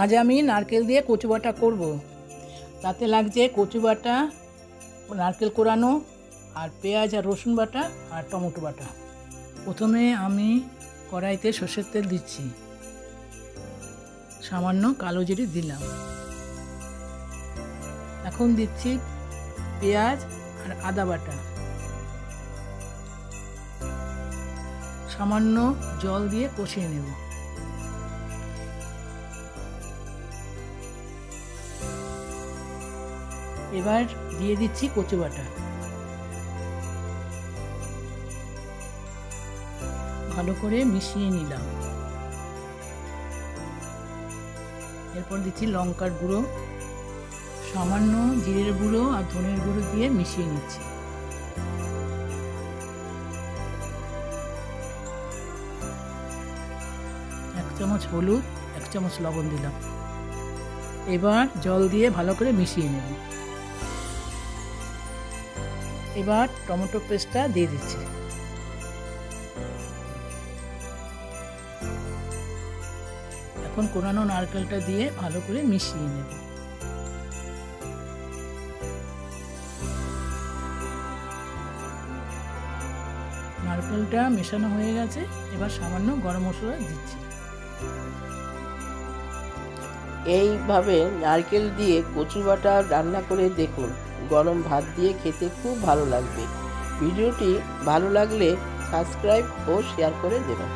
আজ আমি নারকেল দিয়ে কচু বাটা করব। তাতে লাগছে কচু বাটা, নারকেল কোরানো, আর পেঁয়াজ আর রসুন বাটা আর টমেটো বাটা। প্রথমে আমি কড়াইতে সর্ষের তেল দিচ্ছি। সামান্য কালো জিরে দিলাম। এখন দিচ্ছি পেঁয়াজ আর আদা বাটা। সামান্য জল দিয়ে কষিয়ে নেব। এবার দিয়ে দিচ্ছি কচু বাটা। ভালো করে মিশিয়ে নিলাম। এরপর দিচ্ছি লঙ্কার গুঁড়ো। সামান্য জিরের গুঁড়ো আর ধনের গুঁড়ো দিয়ে মিশিয়ে নিচ্ছি। এক চামচ হলুদ, এক চামচ লবণ দিলাম। এবার জল দিয়ে ভালো করে মিশিয়ে নেব। এবার টমেটো পেস্টটা দিয়ে দিচ্ছি। এখন কোরানো নারকেলটা দিয়ে ভালো করে মিশিয়ে নেব। নারকেলটা মেশানো হয়ে গেছে, এবার সামান্য গরম মশলা দিচ্ছি। এইভাবে নারকেল দিয়ে কচু বাটা রান্না করে দেখুন। গরম ভাত দিয়ে খেতে খুব ভালো লাগবে। ভিডিওটি ভালো লাগলে সাবস্ক্রাইব ও শেয়ার করে দেবেন।